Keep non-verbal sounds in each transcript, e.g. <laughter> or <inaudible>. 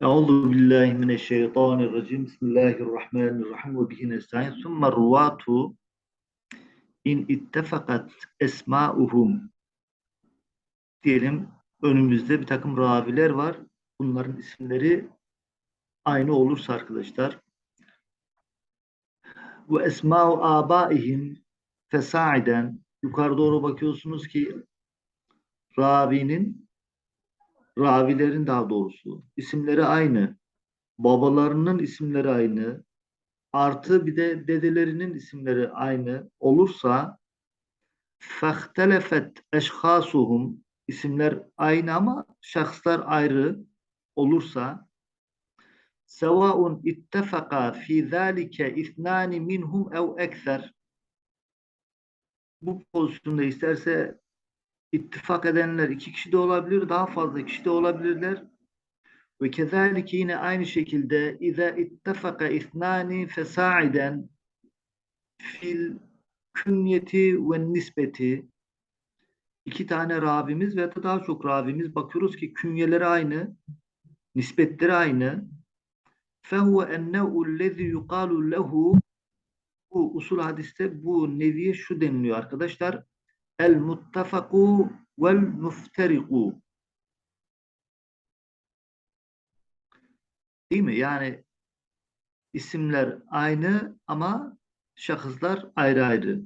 Euzu billahi mineşşeytanirracim. Bismillahirrahmanirrahim ve bihi nestaîn. Sümme ruvatu in ittefakat esma'uhum diyelim önümüzde bir takım raviler var. Bunların isimleri aynı olursa arkadaşlar ve esma'u abaihim fesaiden yukarı doğru bakıyorsunuz ki ravinin ravilerin daha doğrusu isimleri aynı. Babalarının isimleri aynı. Artı bir de dedelerinin isimleri aynı olursa فَاخْتَلَفَتْ اَشْخَاصُهُمْ isimler aynı ama şahıslar ayrı olursa سَوَاءٌ اِتَّفَقَا فِي ذَٰلِكَ اِثْنَانِ مِنْهُمْ اَوْ اَكْثَرٍ Bu pozisyonda isterse ittifak edenler iki kişi de olabilir, daha fazla kişi de olabilirler. Ve kezalike yine aynı şekilde iza ittefaka ithnani fesaiden fil künyeti ve nisbeti iki tane ravimiz veya da daha çok ravimiz bakıyoruz ki künyeleri aynı, nispetleri aynı. فَهُوَ اَنَّهُ الَّذِي يُقَالُ لَهُ Bu usul hadiste bu neviye şu deniliyor arkadaşlar. El muttafaku vel muftariku. Değil mi? Yani isimler aynı ama şahıslar ayrı ayrı.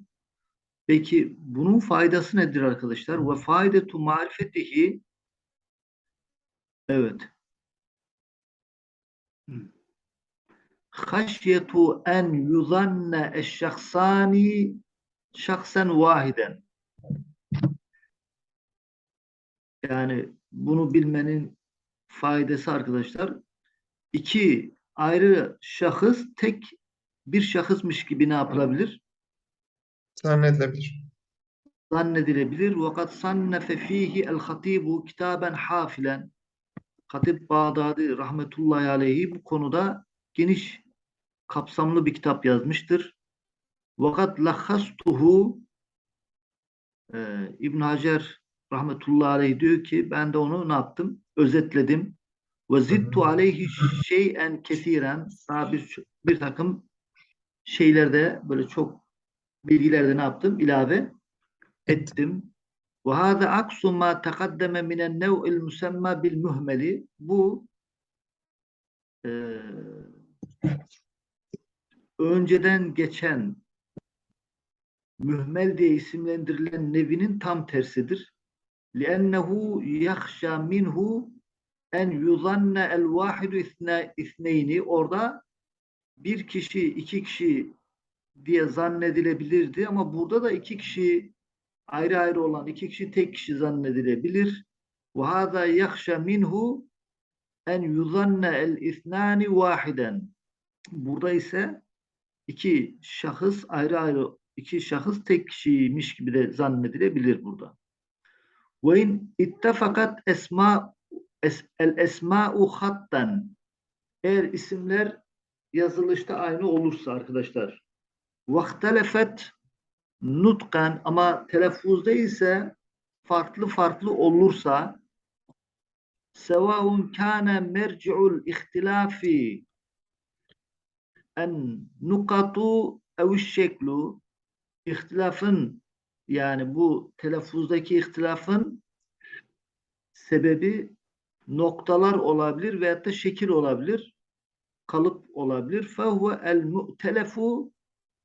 Peki bunun faydası nedir arkadaşlar? Ve faydetu marifetihi Evet. Haşyetu en yuzanne eşşahsani şahsen vahiden. Yani bunu bilmenin faydası arkadaşlar iki ayrı şahıs tek bir şahısmış gibi ne yapılabilir? Zannedilebilir. Zannedilebilir. Vakat sannefe fihi el hatibu kitaben hafilen. Hatip Bağdadi rahmetullahi aleyhi bu konuda geniş kapsamlı bir kitap yazmıştır. Vakat lahastuhu e, İbn Hacer rahmetullahi aleyhi diyor ki ben de onu ne yaptım? Özetledim. Ve zittu aleyhi şeyen kesiren daha bir, bir takım şeylerde böyle çok bilgilerde ne yaptım? İlave ettim. Ve hâze aksu ma tekaddeme minen nev'il musemma bil muhmeli. Bu e, önceden geçen mühmel diye isimlendirilen nevinin tam tersidir. لِأَنَّهُ يَخْشَى minhu en yuzanne el vahidu isneyni orada bir kişi, iki kişi diye zannedilebilirdi ama burada da iki kişi ayrı ayrı olan iki kişi tek kişi zannedilebilir. Ve hâzâ yahşa minhu en yuzanne el isnani vahiden. Burada ise iki şahıs ayrı ayrı iki şahıs tek kişiymiş gibi de zannedilebilir burada. Ve in ittafakat esma es, el esma'u hattan. Eğer isimler yazılışta aynı olursa arkadaşlar vaktelefet nutkan ama telaffuzda ise farklı farklı olursa sevaun kana merci'ul ihtilafi en nukatu ev şeklu ihtilafın yani bu telaffuzdaki ihtilafın sebebi noktalar olabilir veyahut da şekil olabilir. Kalıp olabilir. Fehuve el mu'telefu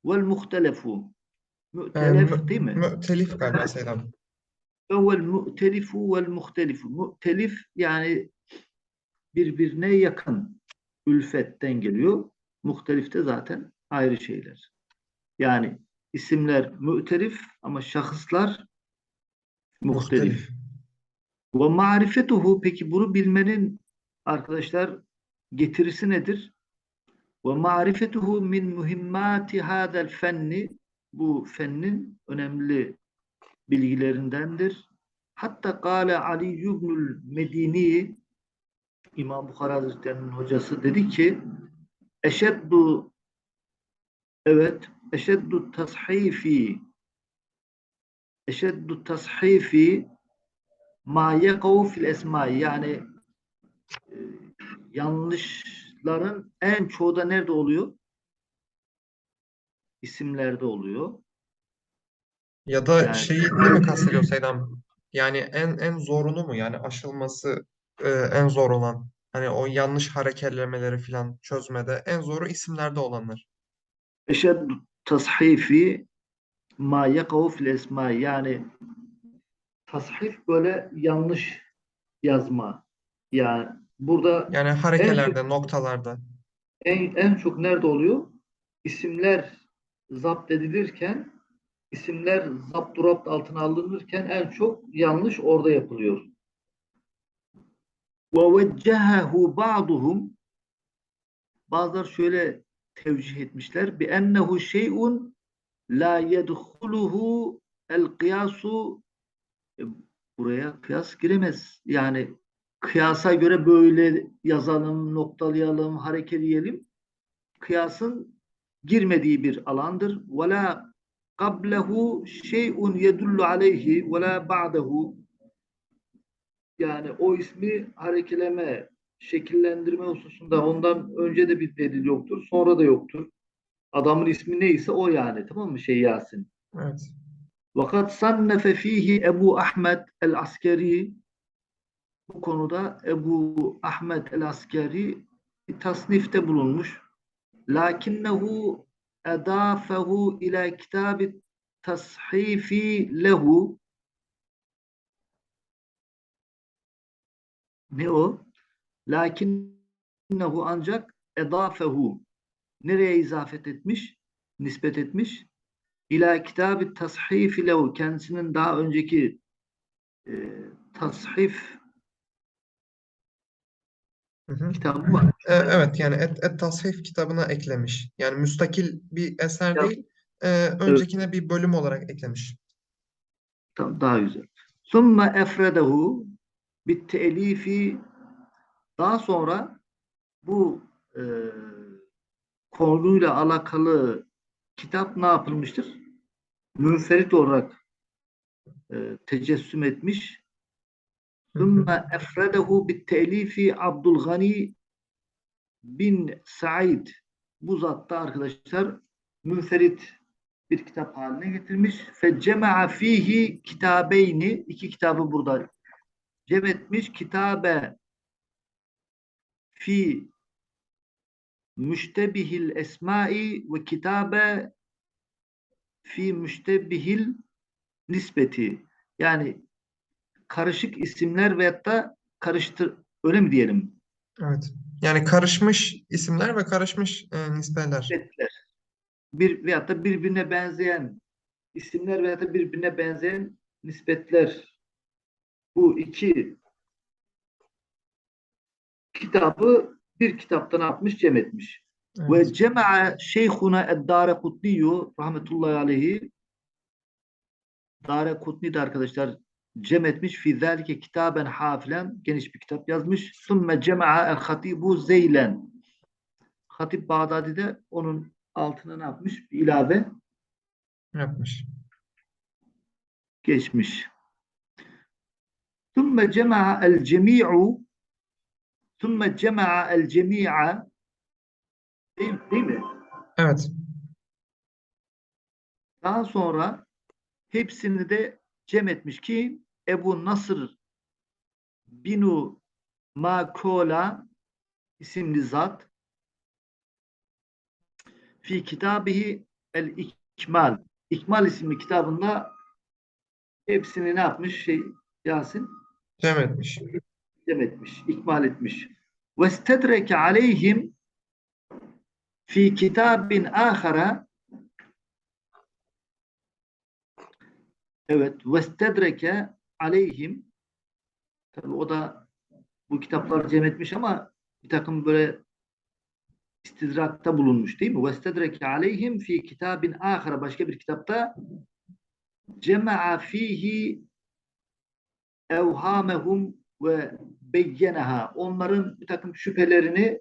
vel muhtelefu. Mu'telef ee, değil mi? Mu'telif galiba selam. Fehuvel mu'telifu vel muhtelifu. Mu'telif yani birbirine yakın ülfetten geliyor. Muhtelif de zaten ayrı şeyler. Yani isimler mü'telif ama şahıslar muhtelif. Ve marifetuhu peki bunu bilmenin arkadaşlar getirisi nedir? Ve marifetuhu min muhimmati hadel fenni bu fennin önemli bilgilerindendir. Hatta kâle Ali ibnül Medini İmam Bukhara Hazretleri'nin hocası dedi ki eşeddu evet eşeddu tashifi eşeddu tashifi ma yekavu fil esma yani e, yanlışların en çoğu da nerede oluyor? İsimlerde oluyor. Ya da Yani- şeyi ne mi kastediyor Selam? Yani en en zorunu mu? Yani aşılması e, en zor olan. Hani o yanlış hareketlemeleri falan çözmede en zoru isimlerde olanlar. Eşeddu tashifi ma yakavu fil esma yani tashrif böyle yanlış yazma. Yani burada Yani harekelerde, noktalarda. en, en çok nerede oluyor? İsimler zapt edilirken isimler zapturapt altına alınırken en çok yanlış orada yapılıyor. وَوَجَّهَهُ بَعْضُهُمْ Bazıları şöyle tevcih etmişler. Bi ennehu şey'un la yedhuluhu el kıyasu e, buraya kıyas giremez. Yani kıyasa göre böyle yazalım, noktalayalım, hareketleyelim. Kıyasın girmediği bir alandır. Ve la kablehu şey'un yedullu aleyhi ve la ba'dehu yani o ismi harekeleme şekillendirme hususunda ondan önce de bir delil yoktur, sonra da yoktur. Adamın ismi neyse o yani, tamam mı şey Yasin? Evet. Vakat sannefe fihi Ebu Ahmet el-Askeri bu konuda Ebu Ahmet el-Askeri bir tasnifte bulunmuş. Lakinnehu edafehu ila kitabi tashifi lehu ne o? Lakinnehu ancak edafehu nereye izafet etmiş? Nispet etmiş? İlâ kitabı tashifi lehu kendisinin daha önceki e, tashif Hı hı. kitabı var. E, evet yani Et, Et Tashrif kitabına eklemiş. Yani müstakil bir eser Ya- değil, e, öncekine bir bölüm olarak eklemiş. Tamam, daha güzel. Sümme efredehu bit telifi daha sonra bu e, konuyla alakalı kitap ne yapılmıştır? Münferit olarak e, tecessüm etmiş. Sümme efredehu bit telifi Abdülgani bin Said bu zatta arkadaşlar münferit bir kitap haline getirmiş. Fe cema'a fihi kitabeyni iki kitabı burada cem etmiş. Kitabe fi müştebihil esmai ve kitabe fi müştebihil nispeti. Yani karışık isimler veyahut da karıştır öyle mi diyelim? Evet. Yani karışmış isimler ve karışmış e, nispeler. nispetler. Bir veyahut da birbirine benzeyen isimler veyahut da birbirine benzeyen nispetler. Bu iki kitabı bir kitaptan atmış cem etmiş. Evet. Ve cema'a şeyhuna eddare kutniyu rahmetullahi aleyhi Dare Kutni de arkadaşlar cem etmiş. Fi zelike kitaben hafilen geniş bir kitap yazmış. Sümme cema'a el hatibu zeylen. Hatip Bağdadi de onun altına ne yapmış? Bir ilave yapmış. Geçmiş. Sümme cema'a el cemi'u Sümme cema'a el cemi'a değil, değil mi? Evet. Daha sonra hepsini de cem etmiş ki Ebu Nasır Binu Makola isimli zat fi kitabihi el ikmal ikmal isimli kitabında hepsini ne yapmış şey Yasin? Cem etmiş cem etmiş, ikmal etmiş. وَاسْتَدْرَكَ عَلَيْهِمْ fi kitabin ahara Evet, وَاسْتَدْرَكَ aleyhim Tabii o da bu kitapları cem etmiş ama bir takım böyle istidrakta bulunmuş değil mi? وَاسْتَدْرَكَ aleyhim fi kitabin ahara başka bir kitapta cema'a fihi evhamehum ve beyyeneha onların bir takım şüphelerini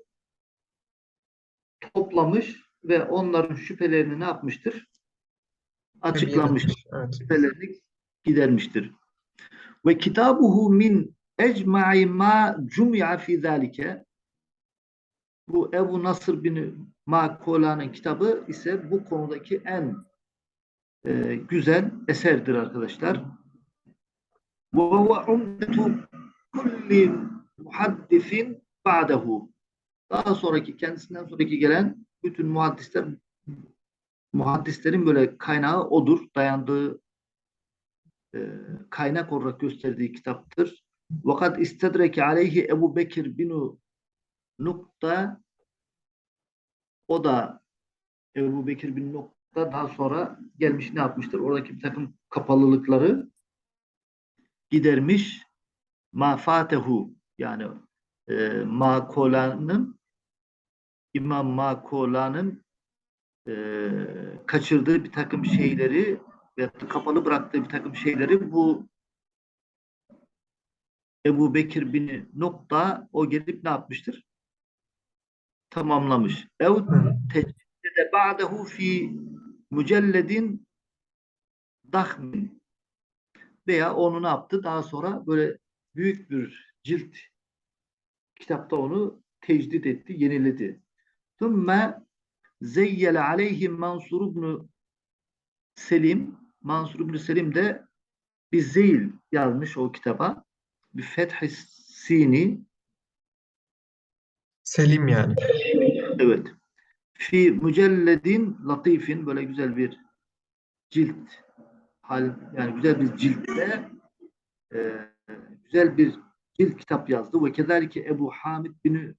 toplamış ve onların şüphelerini ne yapmıştır? Açıklamıştır. Evet. Şüphelerini gidermiştir. Ve kitabuhu min ecma'i ma cumi'a fi zalike Bu Ebu Nasır bin Makola'nın kitabı ise bu konudaki en e, güzel eserdir arkadaşlar. Ve umdetu kulli muhaddisin ba'dehu. Daha sonraki kendisinden sonraki gelen bütün muhaddisler muhaddislerin böyle kaynağı odur. Dayandığı e, kaynak olarak gösterdiği kitaptır. Vakat istedreke aleyhi Ebu Bekir binu Nukta o da Ebu Bekir bin Nukta daha sonra gelmiş ne yapmıştır? Oradaki bir takım kapalılıkları gidermiş ma yani e, Makola'nın İmam Makola'nın e, kaçırdığı bir takım şeyleri ve kapalı bıraktığı bir takım şeyleri bu Ebu Bekir bin Nokta o gelip ne yapmıştır? Tamamlamış. Ev Hı. tecdide ba'dehu fi mücelledin dahmin veya onu ne yaptı? Daha sonra böyle büyük bir cilt kitapta onu tecdit etti, yeniledi. Thumma zeyyele aleyhi Mansur ibn Selim Mansur ibn Selim de bir zeyl yazmış o kitaba. Bir feth sini Selim yani. evet. Fi mücelledin latifin böyle güzel bir cilt hal yani güzel bir ciltte e, güzel bir cilt kitap yazdı. Ve kezalike Ebu Hamid bin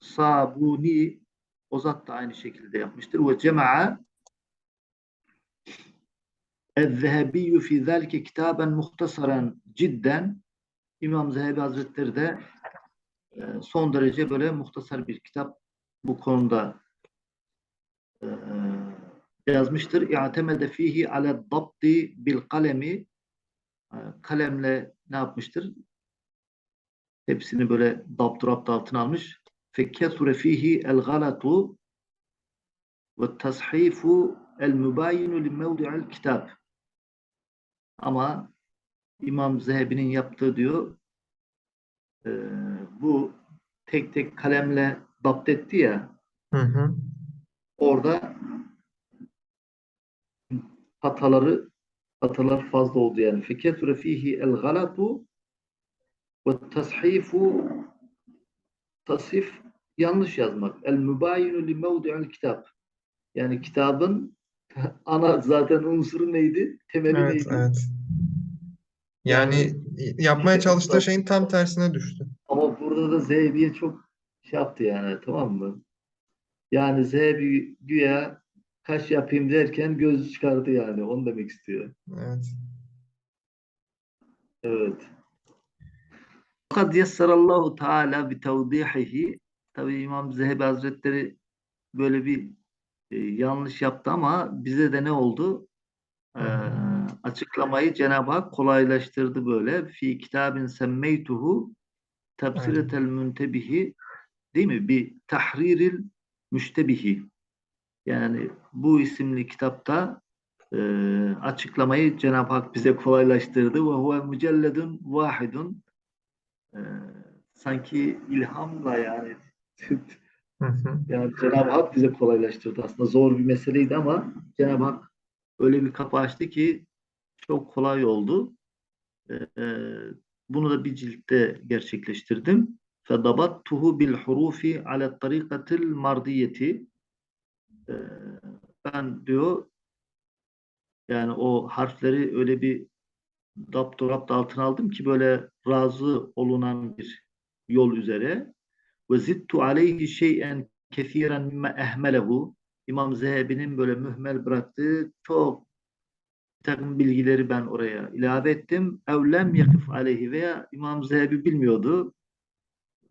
Sabuni o zat da aynı şekilde yapmıştır. Ve cema'a El-Zehebiyyü fi zâlike kitaben muhtasaran cidden İmam Zehebi Hazretleri de e, son derece böyle muhtasar bir kitap bu konuda e, yazmıştır. İ'temede fihi ale dabti bil kalemi e, kalemle ne yapmıştır? Hepsini böyle dabdurapt altına almış. Ve tashifu el mübayinu li mevdi'il kitab. Ama İmam Zehebi'nin yaptığı diyor e, bu tek tek kalemle dapt etti ya Hı hı. orada hataları hatalar fazla oldu yani. El galatu ve tashifu tasif yanlış yazmak. El mübayinu li mevdi'il kitap. Yani kitabın <laughs> ana zaten unsuru neydi? Temeli Evet, neydi? evet. Yani yapmaya çalıştığı şeyin tam tersine düştü. Ama burada da Zehebi'ye çok şey yaptı yani tamam mı? Yani Zehebi güya kaş yapayım derken gözü çıkardı yani. Onu demek istiyor. Evet. Evet. Fakat yessarallahu teala bi tevdihihi tabi İmam Zehebi Hazretleri böyle bir e, yanlış yaptı ama bize de ne oldu? Ee, açıklamayı Cenab-ı Hak kolaylaştırdı böyle. Fi kitabin semmeytuhu tebsiretel müntebihi değil mi? Bir tahriril müştebihi. Yani bu isimli kitapta e, açıklamayı Cenab-ı Hak bize kolaylaştırdı. Ve huve mücelledun vahidun e, sanki ilhamla yani Hı hı. yani Cenab-ı Hak bize kolaylaştırdı. Aslında zor bir meseleydi ama Cenab-ı Hak öyle bir kapı açtı ki çok kolay oldu. Ee, bunu da bir ciltte gerçekleştirdim. فَضَبَطْتُهُ بِالْحُرُوفِ عَلَى الطَّرِيقَةِ الْمَرْضِيَّةِ ee, Ben diyor yani o harfleri öyle bir dapturapt altına aldım ki böyle razı olunan bir yol üzere ve zittu aleyhi şey'en kesiren mimme ehmelehu İmam Zehebi'nin böyle mühmel bıraktığı çok takım bilgileri ben oraya ilave ettim. Evlem yakıf aleyhi veya İmam Zehebi bilmiyordu.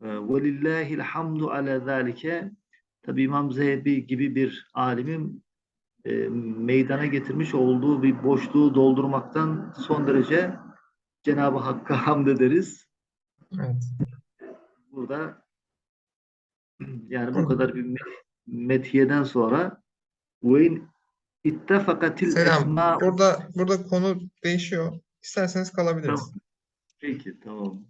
Velillahil hamdu ala zalike. Tabi İmam Zehebi gibi bir alimin e, meydana getirmiş olduğu bir boşluğu doldurmaktan son derece Cenab-ı Hakk'a hamd ederiz. Evet. Burada yani bu kadar bir met- methiyeden sonra ve ittefakatil Selam. esma Burada burada konu değişiyor. İsterseniz kalabiliriz. Tamam. Peki tamam.